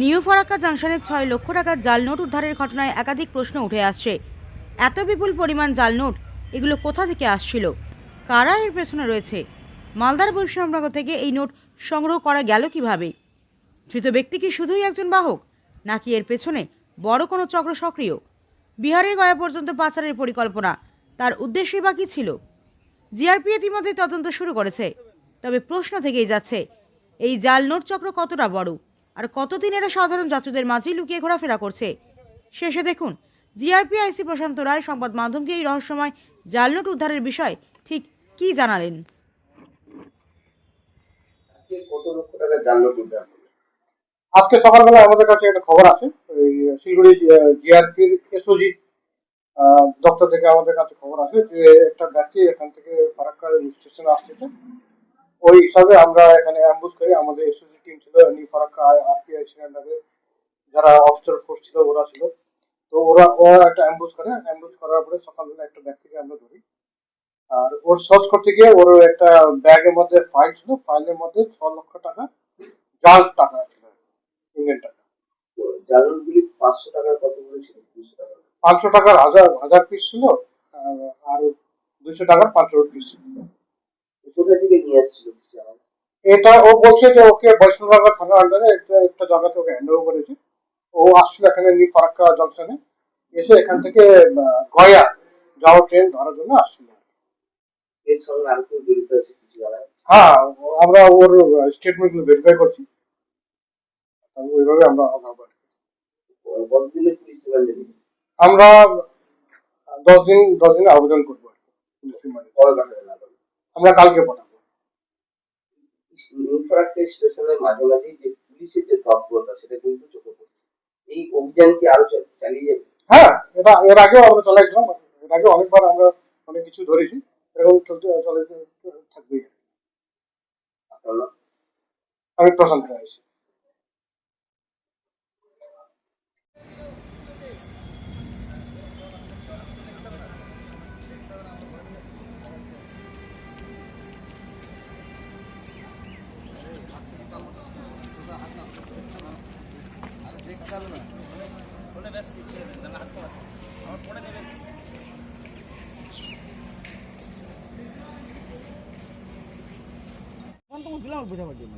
New Farakka জাংশনের ছয় লক্ষ টাকার জাল নোট উদ্ধারের ঘটনায় একাধিক প্রশ্ন উঠে আসছে। এত বিপুল পরিমাণ জাল নোট, এগুলো কোথা থেকে আসছিল? কারা এর পেছনে রয়েছে? মালদার বৈষ্ণবনগর থেকে এই নোট সংগ্রহ করা গেল কীভাবে? ধৃত ব্যক্তি কি শুধুই একজন বাহক, নাকি এর পেছনে বড় কোনো চক্র সক্রিয়? বিহারের গয়া পর্যন্ত পাচারের পরিকল্পনা, তার উদ্দেশ্যই বা কী ছিল? জিআরপি ইতিমধ্যে তদন্ত শুরু করেছে, তবে প্রশ্ন থেকেই যাচ্ছে, এই জাল নোট চক্র কতটা বড়? আর কতদিন এরা সাধারণ যাত্রীদের মাঝেই লুকিয়ে ঘোরাফেরা করছে? শেষে দেখুন, জিআরপি আইসি প্রশান্ত রায়, সংবাদ মাধ্যমকে এই রহস্যময় জাল নোট উদ্ধারের বিষয় ঠিক কী জানালেন? আজকে সকালবেলা আমাদের কাছে একটা খবর এই শিলিগুড়ি জিআরপির এসওজি দপ্তর থেকে আমাদের কাছে খবর আসে যে একটা ব্যক্তি এখান থেকে ফারাক্কার স্টেশনে ওই হিসাবে আমরা এখানে অ্যাম্বুস করি আমাদের এসওজি নিউ ফারাক্কা আরপিআই সিলিন্ডারে যারা অফিসার ফোর্স ছিল ওরা ছিল। তো ওরা ওরা একটা অ্যাম্বুস করে। অ্যাম্বুস করার পরে সকালবেলা একটা ব্যক্তিকে আমরা ধরি। আর ওর সার্চ করতে গিয়ে ওর একটা ব্যাগের মধ্যে ফাইল ছিল। ফাইলের মধ্যে ছ লক্ষ টাকা জাল টাকা ছিল ইন্ডিয়ান টাকা। জালগুলি পাঁচশো টাকার কত বলেছিল দুশো টাকা পাঁচশো টাকার হাজার হাজার পিস ছিল। আর দুশো টাকার পাঁচশো পিস ছিল। কোথা থেকে নিয়ে আসছিল? এটা ও বলছে যে ওকে বৈষ্ণবনগর থানার আন্ডারে একটা একটা জায়গাতে ওকে হ্যান্ড ওভার করেছে। ও আসছিল এখানে নিউ ফারাক্কা জংশনে এসে এখান থেকে গয়া যাওয়ার ট্রেন ধরার জন্য আসছিল। এর সঙ্গে আর কেউ জড়িত আছে কিছু? হ্যাঁ আমরা ওর স্টেটমেন্টগুলো ভেরিফাই করছি। ওইভাবে আমরা আধার কতদিনের পুলিশ রিমান্ডে আমরা দশ দিন দশ দিনে আবেদন করব পুলিশ রিমান্ডে। আমরা কালকে পাঠাবো। নিউ ফারাক্কা স্টেশনের মাঝে মাঝে যে পুলিশের যে তৎপরতা সেটা কিন্তু চোখে পড়ছে। এই অভিযান কি আরও চালিয়ে যাবে? হ্যাঁ এটা এর আগেও আমরা চালাইছিলাম এর আগে অনেকবার আমরা অনেক কিছু ধরেছি এরকম চলতে চলে থাকবেই? আমি প্রশান্ত রায়। তোমার দিলাম বোঝাবার জন্য